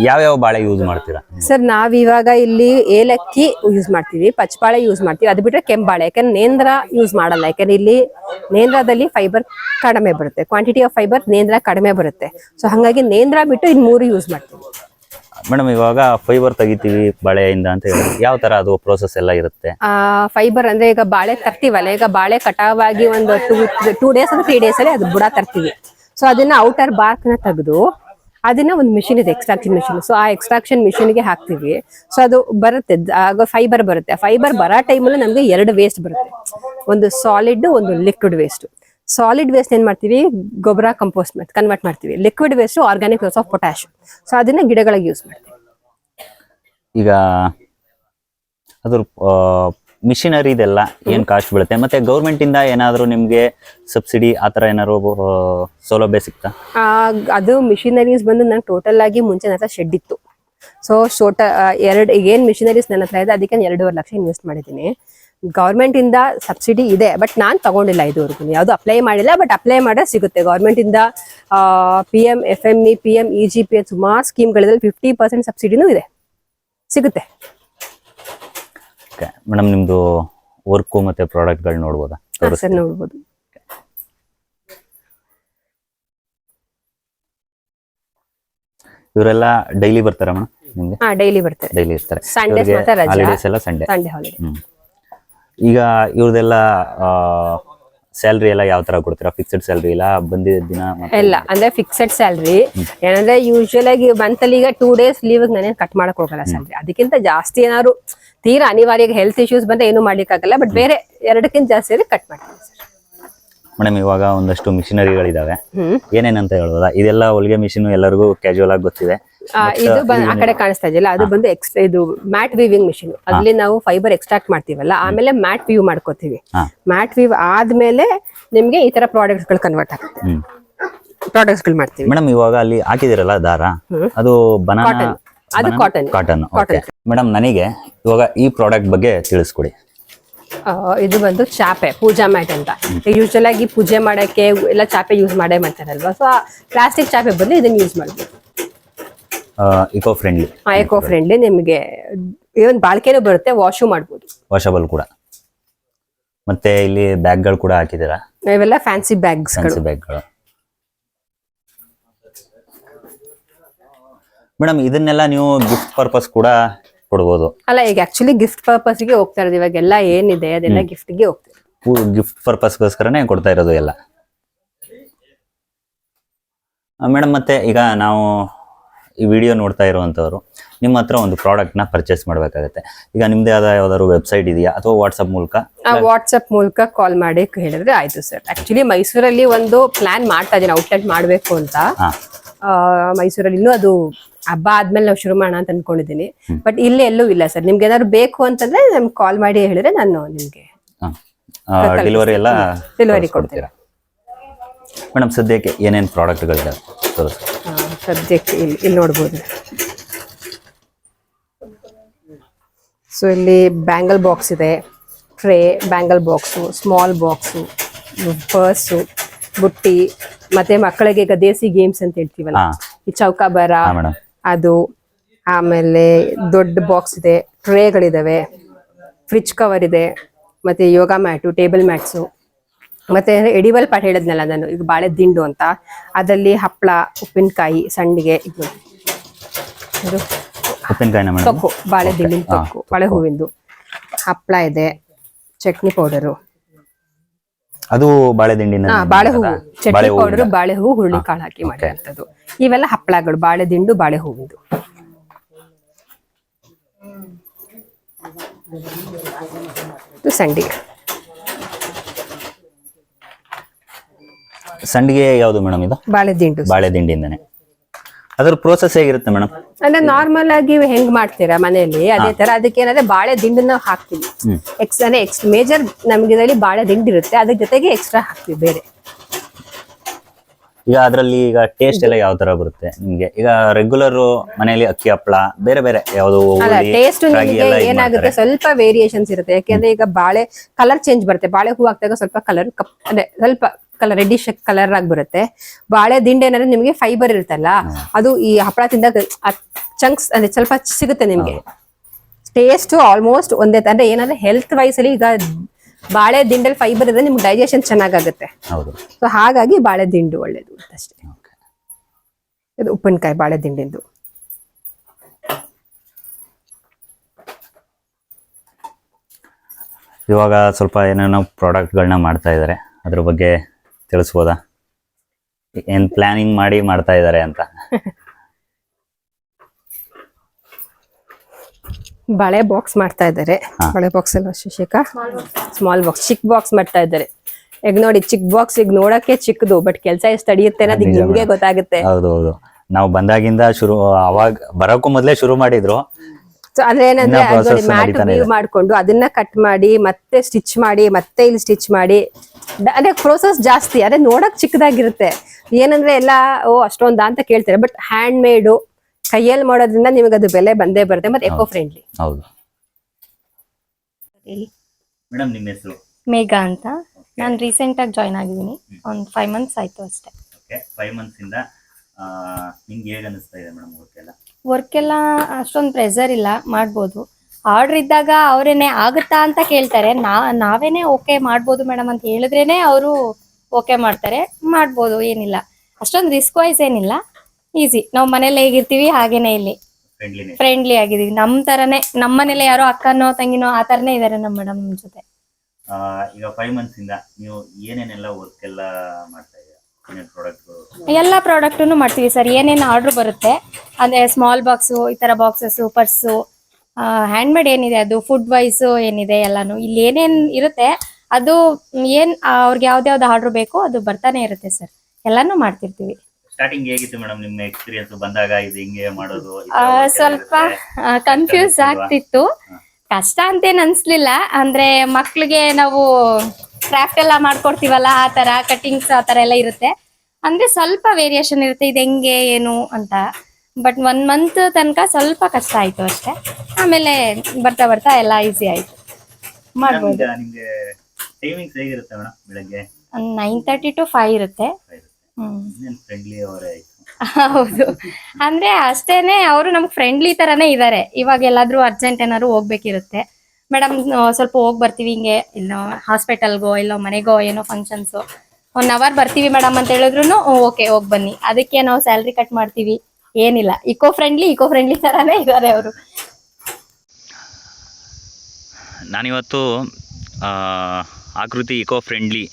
ಯಾವ್ಯಾವ ಬಾಳೆ ಯೂಸ್ ಮಾಡ್ತೀರಾ? ಸರ್ ನಾವಿವಾಗ ಇಲ್ಲಿ ಏಲಕ್ಕಿ ಯೂಸ್ ಮಾಡ್ತೀವಿ ಪಚ್ಚಬಾಳೆ ಯೂಸ್ ಮಾಡ್ತೀವಿ. ಅದು ಬಿಟ್ಟರೆ ಕೆಂಬಾಳೆ ಯಾಕಂದ್ರೆ ನೇಂದ್ರ ಯೂಸ್ ಮಾಡಲ್ಲ. ಯಾಕಂದ್ರೆ ಇಲ್ಲಿ ನೇಂದ್ರದಲ್ಲಿ ಫೈಬರ್ ಕಡಿಮೆ ಬರುತ್ತೆ. ಕ್ವಾಂಟಿಟಿ ಆಫ್ ಫೈಬರ್ ನೇಂದ್ರ ಕಡಿಮೆ ಬರುತ್ತೆ. ಸೊ ಹಾಗಾಗಿ ನೇಂದ್ರ ಬಿಟ್ಟು ಇನ್ ಮೂರು ಯೂಸ್ ಮಾಡ್ತೀವಿ. ಮೇಡಮ್, ಇವಾಗ ಫೈಬರ್ ತೆಗಿತೀವಿ ಬಾಳೆಯಿಂದ ಅಂತ ಹೇಳಿ ಯಾವ ತರ ಅದು ಪ್ರೋಸೆಸ್ ಎಲ್ಲ ಇರುತ್ತೆ? ಫೈಬರ್ ಅಂದ್ರೆ ಈಗ ಬಾಳೆ ತರ್ತೀವಲ್ಲ, ಈಗ ಬಾಳೆ ಕಟಾವಾಗಿ ಒಂದು ಟೂ ಟೂ ಡೇಸ್ ಅಂದ್ರೆ ತ್ರೀ ಡೇಸ್ ಅಲ್ಲಿ ಅದು ಬುಡ ತರ್ತೀವಿ. ಸೊ ಅದನ್ನ ಔಟರ್ ಬಾರ್ಕ್ನ ತೆಗೆದು ಅದನ್ನ ಒಂದು ಮಿಷಿನ್ ಇದೆ ಎಕ್ಸ್ಟ್ರಾಕ್ಷನ್ ಮಿಷಿನ್ ಸೊ ಆ ಎಕ್ಸ್ಟ್ರಾಕ್ಷನ್ಗೆ ಹಾಕ್ತಿವಿ. ಸೊ ಅದು ಬರುತ್ತೆ, ಆಗ ಫೈಬರ್ ಬರುತ್ತೆ. ಫೈಬರ್ ಬರೋ ಟೈಮಲ್ಲಿ ನಮಗೆ ಎರಡು ವೇಸ್ಟ್ ಬರುತ್ತೆ. ಒಂದು ಸಾಲಿಡ್ ಒಂದು ಲಿಕ್ವಿಡ್ ವೇಸ್ಟ್ ಸಾಲಿಡ್ ವೇಸ್ಟ್ ಏನ್ ಮಾಡ್ತೀವಿ? ಗೊಬ್ಬರ ಕಂಪೋಸ್ಟ್ ಕನ್ವರ್ಟ್ ಮಾಡ್ತೀವಿ. Liquid waste organic waste of potash so ಅದನ್ನ ಗಿಡಗಳಿಗೆ ಯೂಸ್ ಮಾಡ್ತೀವಿ. ಈಗ ಅದ್ರ ಮಿಷಿನರಿ ಇದೆಲ್ಲ ಏನ್ ಕಾಸ್ಟ್ ಬೀಳುತ್ತೆ? ಮತ್ತೆ ಗೌರ್ಮೆಂಟ್ ಇಂದ ಏನಾದ್ರು ನಿಮ್ಗೆ ಸಬ್ಸಿಡಿ ಆತರ ಏನಾದ್ರು ಸೌಲಭ್ಯ ಸಿಗ್ತಾ ಅದು ಮಿಷಿನರೀಸ್ ಬಂದು ನಂಗೆ ಟೋಟಲ್ ಆಗಿ ಮುಂಚೆ ನನ್ನ ಹತ್ರ ಶೆಡ್ ಇತ್ತು. ಸೊ ಶೋಟ ಎರಡು ಏನ್ ಮಿಷಿನರೀಸ್ ನನ್ನ ಹತ್ರ ಇದೆ ಅದಕ್ಕೆ ಎರಡೂವರೆ ಲಕ್ಷ ಇನ್ವೆಸ್ಟ್ ಮಾಡಿದ್ದೀನಿ. ಗೌರ್ಮೆಂಟ್ ಇಂದ ಸಬ್ಸಿಡಿ ಇದೆ ಬಟ್ ನಾನು ತಗೊಂಡಿಲ್ಲ ಇದುವರೆಗೂ. ಯಾವುದು ಅಪ್ಲೈ ಮಾಡಿಲ್ಲ ಬಟ್ ಅಪ್ಲೈ ಮಾಡಿದ್ರೆ ಸಿಗುತ್ತೆ. ಗೌರ್ಮೆಂಟಿಂದ P M F M E P M E G P ಸುಮಾರು ಸ್ಕೀಮ್ಗಳಲ್ಲಿ ಫಿಫ್ಟಿ ಪರ್ಸೆಂಟ್ ಸಬ್ಸಿಡಿನೂ ಇದೆ. ಸಿಗುತ್ತೆ. ಮೇಡಮ್ ನಿಮ್ದು ವರ್ಕು ಮತ್ತೆ ಪ್ರಾಡಕ್ಟ್ಗಳು ನೋಡ್ಬೋದಾ? ಸರ್ ನೋಡ್ಬೋದು. ಇವರೆಲ್ಲ ಡೈಲಿ ಬರ್ತಾರ ಮೇಡಮ್ ಹಾ ಡೈಲಿ ಬರ್ತಾರೆ. ಡೈಲಿ ಇರ್ತಾರೆ. ಸಂಡೇಸ್ ಮಾತ್ರ ರಜಾ. ಹಾಲಿಡೇಸ್ ಎಲ್ಲ ಸಂಡೇ ಸಂಡೇ ಹಾಲಿಡೇ ಈಗ ಇವ್ರದೆಲ್ಲ ಸ್ಯಾಲ್ರಿ ಎಲ್ಲ ಯಾವ ತರ ಕೊಡ್ತೀರಾ? ಫಿಕ್ಸ್ಡ್ ಸ್ಯಾಲ್ರಿ ಇಲ್ಲ ಬಂದಿದ್ದ ದಿನ ಎಲ್ಲ ಅಂದ್ರೆ ಫಿಕ್ಸೆಡ್ ಸ್ಯಾಲ್ರಿ ಏನಂದ್ರೆ ಯೂಶುವಲ್ ಆಗಿ ಮಂತಲ್ಲಿ ಈಗ ಟೂ ಡೇಸ್ ಲೀವ್ ನಾನೇನು ಕಟ್ ಮಾಡಕ್ ಹೋಗಲ್ಲ ಸ್ಯಾಲ್ರಿ ಅದಕ್ಕಿಂತ ಜಾಸ್ತಿ ಏನಾದ್ರು ತೀರಾ ಅನಿವಾರ್ಯ ಹೆಲ್ತ್ ಇಶ್ಯೂಸ್ ಬಂದ್ರೆ ಏನು ಮಾಡ್ಲಿಕ್ಕಾಗಲ್ಲ ಬಟ್ ಬೇರೆ ಎರಡಕ್ಕಿಂತ ಜಾಸ್ತಿ ಆದ್ರೆ ಕಟ್ ಮಾಡ್ತೀನಿ ಸರ್. ಮೇಡಮ್ ಇವಾಗ ಒಂದಷ್ಟು ಮಿಷಿನರಿಗಳಿದಾವೆ ಏನೇನಂತ ಹೇಳ್ಬೋದಾ? ಇದೆಲ್ಲ ಹೊಲಿಗೆ ಮಿಷಿನ್ ಎಲ್ಲರಿಗೂ ಕ್ಯಾಶುವಲ್ ಆಗಿ ಗೊತ್ತಿದೆ. ಇದು ಆ ಕಡೆ ಕಾಣಿಸ್ತಾ ಇದೆಯಲ್ಲ ಅದು ಬಂದು ಎಕ್ಸ್ ಇದು ಮ್ಯಾಟ್ ವೀವಿಂಗ್ ಮಿಷಿನ್ ಅಲ್ಲಿ ನಾವು ಫೈಬರ್ ಎಕ್ಸ್ಟ್ರಾಕ್ಟ್ ಮಾಡ್ತೀವಲ್ಲ ಆಮೇಲೆ ಮ್ಯಾಟ್ ವೀವ್ ಮಾಡ್ಕೋತೀವಿ. ಮ್ಯಾಟ್ ವೀವ್ ಆದ್ಮೇಲೆ ನಿಮ್ಗೆ ಈ ತರ ಪ್ರಾಡಕ್ಟ್ಸ್ಗಳು ಕನ್ವರ್ಟ್ ಆಗುತ್ತೆ. ಪ್ರಾಡಕ್ಟ್ಸ್ಗಳು ಮಾಡ್ತೀವಿ. ಮೇಡಮ್ ಇವಾಗ ಅಲ್ಲಿ ಹಾಕಿದಿರಲ್ಲ ದಾರ? ಅದು ಬನಾನಾ. ಅದು ಕಾಟನ್ ಕಾಟನ್ ಮೇಡಮ್ ನನಗೆ ಇವಾಗ ಈ ಪ್ರಾಡಕ್ಟ್ ಬಗ್ಗೆ ತಿಳಿಸ್ಕೊಡಿ. ಇದು ಬಂದು ಚಾಪೆ ಪೂಜಾ ಮ್ಯಾಟ್ ಅಂತ. ಯೂಶಲ್ ಆಗಿ ಪೂಜೆ ಮಾಡಕ್ಕೆ ಎಲ್ಲ ಚಾಪೆ ಯೂಸ್ ಮಾಡೇ ಮಾಡ್ತಾರಲ್ವಾ? ಸೊ ಪ್ಲಾಸ್ಟಿಕ್ ಚಾಪೆ ಬಂದು ಇದನ್ನ ಯೂಸ್ ಮಾಡ್ಬೋದು. ಇಕೋ ಫ್ರೆಂಡ್ಲಿ ಎಕೋ ಫ್ರೆಂಡ್ಲಿ ನಿಮಗೆ ಇವನ್ ಬಾಳ್ಕೆನೂ ಬರುತ್ತೆ ವಾಶು ಮಾಡ್ಬೋದು. ವಾಷಬಲ್ ಕೂಡ. ಮತ್ತೆ ಇಲ್ಲಿ ಬ್ಯಾಗ್ಗಳು ಕೂಡ ಹಾಕಿದಿರಾ ಇವೆಲ್ಲ ಫ್ಯಾನ್ಸಿ ಬ್ಯಾಗ್ಸ್ಗಳು ಫ್ಯಾನ್ಸಿ ಬ್ಯಾಗ್ಗಳು ಮೇಡಮ್ ಇದನ್ನೆಲ್ಲ ನೀವು ಗಿಫ್ಟ್ ಪರ್ಪಸ್ ಕೂಡ ಕೊಡ್ಬೋದು. ಅಲ್ಲ ಈಗ ಆಕ್ಚುಲಿ ಗಿಫ್ಟ್ ಪರ್ಪಸ್ಗೆ ಹೋಗ್ತಾ ಇರೋದು ಇವಾಗೆಲ್ಲ ಏನಿದೆ ಅದೆಲ್ಲ ಗಿಫ್ಟ್ಗೆ ಹೋಗ್ತದೆ ಗಿಫ್ಟ್ ಪರ್ಪಸ್ ಗೋಸ್ಕರನೇ ಕೊಡ್ತಾ ಇರೋದು ಎಲ್ಲ. ಮೇಡಮ್ ಮತ್ತೆ ಈಗ ನಾವು ಈ ವಿಡಿಯೋ ನೋಡ್ತಾ ಇರುವಂಥವ್ರು ನಿಮ್ಮ ಹತ್ರ ಒಂದು ಪ್ರಾಡಕ್ಟ್ನ ಪರ್ಚೇಸ್ ಮಾಡಬೇಕಾಗುತ್ತೆ. ಈಗ ನಿಮ್ಮದೇ ಆದ ಯಾವ್ದಾದ್ರು ವೆಬ್ಸೈಟ್ ಇದೆಯಾ? ಅಥವಾ ವಾಟ್ಸಪ್ ಮೂಲಕ? ವಾಟ್ಸಪ್ ಮೂಲಕ ಕಾಲ್ ಮಾಡಿ ಹೇಳಿದ್ರೆ ಆಯ್ತು ಸರ್ ಆಕ್ಚುಲಿ ಮೈಸೂರಲ್ಲಿ ಒಂದು ಪ್ಲಾನ್ ಮಾಡ್ತಾ ಇದೀನಿ ಔಟ್ಲೆಟ್ ಮಾಡಬೇಕು ಅಂತ. ಮೈಸೂರಲ್ಲಿ ಇನ್ನೂ ಅದು ಹಬ್ಬ ಆದ್ಮೇಲೆ ನಾವು ಶುರು ಮಾಡೋಣ ಅಂತ ಅನ್ಕೊಂಡಿದ್ದೀನಿ. ಬಟ್ ಇಲ್ಲಿ ಎಲ್ಲೂ ಇಲ್ಲ ಸರ್ ನಿಮ್ಗೆ ಏನಾದ್ರು ಬೇಕು ಅಂತಂದ್ರೆ ನಮ್ಗೆ ಕಾಲ್ ಮಾಡಿ ಹೇಳಿದ್ರೆ ನಾನು ನಿಮ್ಗೆ ಡೆಲಿವರಿ ಎಲ್ಲ ಡೆಲಿವರಿ ಕೊಡ್ತೀರಾ ಮೇಡಮ್ ಸದ್ಯಕ್ಕೆ ಏನೇನು ಪ್ರಾಡಕ್ಟ್ಗಳಿದ್ದಾವೆ ಸಬ್ಜೆಕ್ಟ್ ಇಲ್ಲಿ ಇಲ್ಲಿ ನೋಡ್ಬೋದು. ಸೊ ಇಲ್ಲಿ ಬ್ಯಾಂಗಲ್ ಬಾಕ್ಸ್ ಇದೆ. Tray bangle box small box purse ಬುಟ್ಟಿ ಮತ್ತೆ ಮಕ್ಕಳಿಗೆ ಈಗ ದೇಸಿ ಗೇಮ್ಸ್ ಅಂತ ಹೇಳ್ತೀವಲ್ಲ? ಈ ಚೌಕಾಬಾರ ಅದು ಆಮೇಲೆ ದೊಡ್ಡ ಬಾಕ್ಸ್ ಇದೆ. ಟ್ರೇಗಳಿದಾವೆ ಫ್ರಿಜ್ ಕವರ್ ಇದೆ. ಮತ್ತೆ ಯೋಗ ಮ್ಯಾಟು ಟೇಬಲ್ ಮ್ಯಾಟ್ಸು ಮತ್ತೆ ಎಡಿಬಲ್ ಪಾಟ್ ಹೇಳಿದ್ನಲ್ಲ ನಾನು ಈಗ ಬಾಳೆ ದಿಂಡು ಅಂತ. ಅದರಲ್ಲಿ ಹಪ್ಪಳ ಉಪ್ಪಿನಕಾಯಿ ಸಂಡಿಗೆ ಇದು ಸೊಪ್ಪು ಬಾಳೆ ದಿಂಡಿನ ಸೊಪ್ಪು ಬಾಳೆ ಹೂವಿಂದು ಹಪ್ಪಳ ಇದೆ ಚಟ್ನಿ ಪೌಡರು. ಅದು ಬಾಳೆ ದಿಂಡಿನ ಬಾಳೆ ಹೂವು ಚಟ್ನಿ ಪೌಡರ್ ಬಾಳೆ ಹೂವು ಹುರುಳಿ ಕಾಳು ಹಾಕಿ ಮಾಡಿರುವಂತದ್ದು ಇವೆಲ್ಲ ಹಪ್ಪಳಗಳು ಬಾಳೆ ದಿಂಡು ಬಾಳೆ ಹೂವಿಂದು ಸಂಡಿಗೆ. ಸಂಡಿಗೆ ಯಾವುದು ಮೇಡಮ್ ಇದು? ಬಾಳೆ ದಿಂಡು ಬಾಳೆ ದಿಂಡಿಂದನೇ ಅದ್ರ ಪ್ರೋಸೆಸ್ ಹೇಗಿರುತ್ತೆ ಮೇಡಮ್ ಅಂದ್ರೆ ನಾರ್ಮಲ್ ಆಗಿ ಹೆಂಗ್ ಮಾಡ್ತೀರಾ ಮನೆಯಲ್ಲಿ? ಅದೇ ತರ ಅದಕ್ಕೆ ಏನಂದ್ರೆ ಬಾಳೆ ದಿಂಡನ್ನ ಹಾಕ್ತೀವಿ ಎಕ್ಸ್ ಅಂದ್ರೆ ಎಕ್ಸ್ ಮೇಜರ್ ನಮ್ಗೆ ಇದರಲ್ಲಿ ಬಾಳೆ ದಿಂಡು ಇರುತ್ತೆ. ಅದ್ರ ಜೊತೆಗೆ ಎಕ್ಸ್ಟ್ರಾ ಹಾಕ್ತೀವಿ ಬೇರೆ. ಈಗ ಅದರಲ್ಲಿ ಈಗ ಟೇಸ್ಟ್ ಎಲ್ಲ ಯಾವ ತರ ಬರುತ್ತೆ ನಿಮ್ಗೆ? ಈಗ ರೆಗ್ಯುಲರ್ ಮನೆಯಲ್ಲಿ ಅಕ್ಕಿ ಹಪ್ಪಳ ಬೇರೆ ಬೇರೆ ಯಾವುದು ಟೇಸ್ಟ್ ಏನಾಗುತ್ತೆ? ಸ್ವಲ್ಪ ವೇರಿಯೇಷನ್ಸ್ ಇರುತ್ತೆ. ಯಾಕೆಂದ್ರೆ ಈಗ ಬಾಳೆ ಕಲರ್ ಚೇಂಜ್ ಬರುತ್ತೆ. ಬಾಳೆ ಹೂ ಹಾಕಿದಾಗ ಸ್ವಲ್ಪ ಕಲರ್ ಕಪ್ ಅಂದ್ರೆ ಸ್ವಲ್ಪ ಕಲರ್ ರೆಡ್ಡಿಶ್ ಕಲರ್ ಆಗಿ ಬರುತ್ತೆ. ಬಾಳೆ ದಿಂಡೆ ಏನಂದ್ರೆ ನಿಮಗೆ ಫೈಬರ್ ಇರುತ್ತಲ್ಲ ಅದು ಈ ಹಪ್ಪಳ ತಿಂದಾಗ ಚಂಕ್ಸ್ ಅಂದ್ರೆ ಸ್ವಲ್ಪ ಸಿಗುತ್ತೆ ನಿಮ್ಗೆ. ಟೇಸ್ಟ್ ಆಲ್ಮೋಸ್ಟ್ ಒಂದೇ ತಂದ್ರೆ ಅಂದ್ರೆ ಏನಂದ್ರೆ ಹೆಲ್ತ್ ವೈಸ್ ಅಲ್ಲಿ ಈಗ ಬಾಳೆ ದಿಂಡಲ್ಲಿ ಫೈಬರ್ ಇದ್ರೆ ನಿಮ್ಗೆ ಡೈಜೆಷನ್ ಚೆನ್ನಾಗಾಗುತ್ತೆ. ಹೌದು. ಸೊ ಹಾಗಾಗಿ ಬಾಳೆ ದಿಂಡು ಒಳ್ಳೇದು ಅಷ್ಟೇ. ಇದು ಉಪ್ಪಿನಕಾಯಿ ಬಾಳೆ ದಿಂಡಿಂದು. ಇವಾಗ ಸ್ವಲ್ಪ ಏನೇನೋ ಪ್ರಾಡಕ್ಟ್ಗಳನ್ನ ಮಾಡ್ತಾ ಇದ್ದಾರೆ ಅದ್ರ ಬಗ್ಗೆ ತಿಳಿಸ್ಬೋದಾ? ಏನ್ ಪ್ಲಾನಿಂಗ್ ಮಾಡಿ ಮಾಡ್ತಾ ಇದ್ದಾರೆ ಅಂತ. ಬಳೆ ಬಾಕ್ಸ್ ಮಾಡ್ತಾ ಇದ್ದಾರೆ ಬಳೆ ಬಾಕ್ಸ್ ಅಲ್ವಾ ಶಶಿಕಾ? ಸ್ಮಾಲ್ ಬಾಕ್ಸ್ ಚಿಕ್ಕ ಬಾಕ್ಸ್ ಮಾಡ್ತಾ ಇದ್ದಾರೆ ಈಗ ನೋಡಿ ಚಿಕ್ಕ ಬಾಕ್ಸ್ ಈಗ ನೋಡಕ್ಕೆ ಚಿಕ್ಕದು ಬಟ್ ಕೆಲಸ ಎಷ್ಟು ಅಡಿಯುತ್ತೆ ಅನ್ನೋದು ನಿಮ್ಗೆ ಗೊತ್ತಾಗುತ್ತೆ. ಹೌದು ಹೌದು. ನಾವು ಬಂದಾಗಿಂದ ಶುರು ಅವಾಗ ಬರೋಕ್ಕೂ ಮೊದಲೇ ಶುರು ಮಾಡಿದ್ರು. ಸೊ ಅಂದ್ರೆ ಏನಂದ್ರೆ ಇನ್ನ ಅದ್ ನೋಡಿ process ಮ್ಯಾಟ್ ವೀವ್ ಮಾಡ್ಕೊಂಡು ಅದನ್ನ ಕಟ್ ಮಾಡಿ ಮತ್ತೆ ಸ್ಟಿಚ್ ಮಾಡಿ ಮತ್ತೆ ಇಲ್ಲಿ ಸ್ಟಿಚ್ ಮಾಡಿ. ಅಂದ್ರೆ ಪ್ರೋಸೆಸ್ ಜಾಸ್ತಿ ಅದೇ ನೋಡಕ್ ಚಿಕ್ಕದಾಗಿರುತ್ತೆ. ಏನಂದ್ರೆ ಎಲ್ಲ ಓ ಅಷ್ಟೊಂದ ಅಂತ ಕೇಳ್ತಾರೆ. ಬಟ್ ಹ್ಯಾಂಡ್ ಮೇಡು ಕೈಯಲ್ಲಿ ಮಾಡೋದ್ರಿಂದ ನಿಮಗೆ ಅದು ಬೆಲೆ ಬಂದೇ ಬರುತ್ತೆ ಮತ್ತೆ ಎಕೋ ಫ್ರೆಂಡ್ಲಿ ಹೌದು. ಮೇಡಮ್ ನಿಮ್ಮ ಹೆಸರು? ಮೇಘಾ ಅಂತ. ನಾನು ರೀಸೆಂಟಾಗಿ ಜಾಯ್ನ್ ಆಗಿದ್ದೀನಿ. ಒಂದು ಫೈವ್ ಮಂತ್ಸ್ ಆಯ್ತು ಅಷ್ಟೇ. ಓಕೆ ಫೈವ್ ಮಂತ್ಸ್ ಇಂದ ನಿಮ್ಗೆ ಹೇಗೆ ಅನಿಸ್ತಾ ಇದೆ ಮೇಡಮ್ ಎಲ್ಲ ವರ್ಕ್ ಎಲ್ಲ ಅಷ್ಟೊಂದು ಪ್ರೆಷರ್ ಇಲ್ಲ ಮಾಡ್ಬೋದು. ಆರ್ಡರ್ ಇದ್ದಾಗ ಅವರೇನೆ ಆಗುತ್ತಾ ಅಂತ ಕೇಳ್ತಾರೆ. ನಾ ನಾವೇನೆ ಓಕೆ ಮಾಡ್ಬೋದು ಮೇಡಮ್ ಅಂತ ಹೇಳಿದ್ರೇನೆ ಅವರು ಓಕೆ ಮಾಡ್ತಾರೆ ಮಾಡ್ಬೋದು ಏನಿಲ್ಲ. ಅಷ್ಟೊಂದು ರಿಸ್ಕ್ ವೈಸ್ ಏನಿಲ್ಲ. ಈಸಿ ನಾವು ಮನೇಲಿ ಹೇಗಿರ್ತೀವಿ ಹಾಗೇನೆ ಇಲ್ಲಿ. ಫ್ರೆಂಡ್ಲಿ ಆಗಿದೀವಿ ನಮ್ಮ ತರನೇ ನಮ್ಮ ಮನೇಲಿ ಯಾರೋ ಅಕ್ಕನೋ ತಂಗಿನೋ ಆ ತರನೇ ಇದಾರೆ ನಮ್ಮ ಮೇಡಮ್ ನಮ್ಮ ಜೊತೆ ಈಗ ಫೈವ್ ಇಂದ ನೀವು ಏನೇನೆಲ್ಲ ವರ್ಕ್ ಎಲ್ಲ ಮಾಡ್ತಾ ಇದ್ದೀರಾ ಏನೇನು ಪ್ರಾಡಕ್ಟ್ಗಳು ಎಲ್ಲ ಪ್ರಾಡಕ್ಟನ್ನು ಮಾಡ್ತೀವಿ ಸರ್. ಏನೇನು ಆರ್ಡರ್ ಬರುತ್ತೆ ಅಂದ್ರೆ ಸ್ಮಾಲ್ ಬಾಕ್ಸು ಈ ಥರ ಬಾಕ್ಸಸ್ಸು ಪರ್ಸು ಹ್ಯಾಂಡ್ಮೇಡ್ ಏನಿದೆ ಅದು ಫುಡ್ ವೈಸು ಏನಿದೆ ಎಲ್ಲಾನು. ಇಲ್ಲಿ ಏನೇನು ಇರುತ್ತೆ ಅದು ಏನು ಅವ್ರಿಗೆ ಯಾವ್ದ್ಯಾವ್ದು ಆರ್ಡರ್ ಬೇಕೋ ಅದು ಬರ್ತಾನೆ ಇರುತ್ತೆ ಸರ್. ಎಲ್ಲಾನು ಮಾಡ್ತಿರ್ತೀವಿ. ಸ್ಟಾರ್ಟಿಂಗ್ ಹೇಗಿತ್ತು ಮೇಡಮ್ ನಿಮ್ಮ ಎಕ್ಸ್ಪೀರಿಯನ್ಸ್ ಬಂದಾಗ ಇದು ಹಿಂಗೆ ಮಾಡೋದು ಆ, ತರ work ಎಲ್ಲ ಸ್ವಲ್ಪ ಕನ್ಫ್ಯೂಸ್ ಆಗ್ತಿತ್ತು. ಕಷ್ಟ ಅಂತೇನ್ ಅನ್ಸ್ಲಿಲ್ಲ ಅಂದ್ರೆ ಮಕ್ಳಿಗೆ ನಾವು ಕ್ರಾಫ್ಟ್ ಎಲ್ಲ ಮಾಡ್ಕೊಡ್ತೀವಲ್ಲ ಆ ತರ ಕಟಿಂಗ್ಸ್ ಆ ತರ ಎಲ್ಲ ಇರುತ್ತೆ. ಅಂದ್ರೆ ಸ್ವಲ್ಪ ವೇರಿಯೇಷನ್ ಇರುತ್ತೆ ಇದು ಹೆಂಗೆ ಏನು ಅಂತ. ಬಟ್ ಒನ್ ಮಂತ್ ತನಕ ಸ್ವಲ್ಪ ಕಷ್ಟ ಆಯ್ತು ಅಷ್ಟೇ. ಆಮೇಲೆ ಬರ್ತಾ ಬರ್ತಾ ಎಲ್ಲ ಈಸಿ ಆಯ್ತು. ಮಾಡ್ಬೋದು. ನೈನ್ ತರ್ಟಿ ಟು ಫೈವ್ ಇರುತ್ತೆ. ಹೌದು. ಅಂದ್ರೆ ಅಷ್ಟೇನೆ ಅವರು ನಮ್ಗೆ ಫ್ರೆಂಡ್ಲಿ ತರಾನೇ ಇದ್ದಾರೆ ಇವಾಗ ಎಲ್ಲಾದ್ರೂ ಅರ್ಜೆಂಟ್ ಏನಾದ್ರು ಹೋಗ್ಬೇಕಿರುತ್ತೆ. ಮೇಡಮ್ ಸ್ವಲ್ಪ ಹೋಗಿ ಬರ್ತೀವಿ ಹಿಂಗೆ. ಇಲ್ಲೋ ಹಾಸ್ಪಿಟಲ್ಗೋ ಇಲ್ಲೋ ಮನೆಗೋ, ಏನೋ ಫಂಕ್ಷನ್ಸು ಒನ್ ಅವರ್ ಬರ್ತೀವಿ ಮೇಡಮ್ ಅಂತ ಹೇಳಿದ್ರು ಓಕೆ ಹೋಗಿ ಬನ್ನಿ. ಅದಕ್ಕೆ ನಾವು ಸ್ಯಾಲ್ರಿ ಕಟ್ ಮಾಡ್ತೀವಿ. ಏನಿಲ್ಲ. ಇಕೋ ಫ್ರೆಂಡ್ಲಿ ಇಕೋ ಫ್ರೆಂಡ್ಲಿ ತರಾನೇ ಇದ್ದಾರೆ ಅವರು. ನಾನಿವತ್ತು ಆಕೃತಿ ಇಕೋ ಫ್ರೆಂಡ್ಲಿ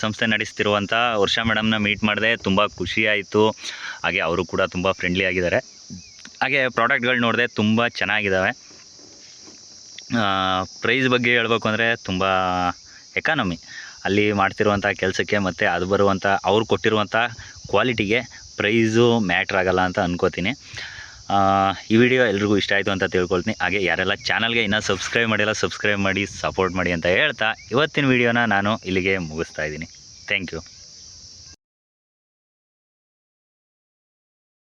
ಸಂಸ್ಥೆ ನಡೆಸ್ತಿರುವಂಥ ವರ್ಷಾ ಮೇಡಮ್ನ ಮೀಟ್ ಮಾಡಿದೆ ತುಂಬ ಖುಷಿ ಆಯಿತು. ಹಾಗೆ ಅವರು ಕೂಡ ತುಂಬ ಫ್ರೆಂಡ್ಲಿ ಆಗಿದ್ದಾರೆ. ಹಾಗೆ ಪ್ರಾಡಕ್ಟ್ಗಳು ನೋಡಿದೆ ತುಂಬ ಚೆನ್ನಾಗಿದ್ದಾವೆ ಪ್ರೈಸ್ ಬಗ್ಗೆ ಹೇಳ್ಬೇಕು ಅಂದರೆ ತುಂಬ ಎಕಾನಮಿ ಅಲ್ಲಿ ಮಾಡ್ತಿರುವಂಥ ಕೆಲಸಕ್ಕೆ ಮತ್ತು ಅದು ಬರುವಂಥ ಅವ್ರು ಕೊಟ್ಟಿರುವಂಥ ಕ್ವಾಲಿಟಿಗೆ ಪ್ರೈಸು ಮ್ಯಾಟ್ರ್ ಆಗಲ್ಲ ಅಂತ ಅನ್ಕೋತೀನಿ. ಈ ವಿಡಿಯೋ ಎಲ್ರಿಗೂ ಇಷ್ಟ ಆಯಿತು ಅಂತ ತಿಳ್ಕೊಳ್ತೀನಿ. ಹಾಗೆ ಯಾರೆಲ್ಲ ಚಾನಲ್ಗೆ ಇನ್ನೂ ಸಬ್ಸ್ಕ್ರೈಬ್ ಮಾಡಿಲ್ಲ ಸಬ್ಸ್ಕ್ರೈಬ್ ಮಾಡಿ ಸಪೋರ್ಟ್ ಮಾಡಿ ಅಂತ ಹೇಳ್ತಾ, ಇವತ್ತಿನ ವಿಡಿಯೋನ ನಾನು ಇಲ್ಲಿಗೆ ಮುಗಿಸ್ತಾ ಇದ್ದೀನಿ. Thank you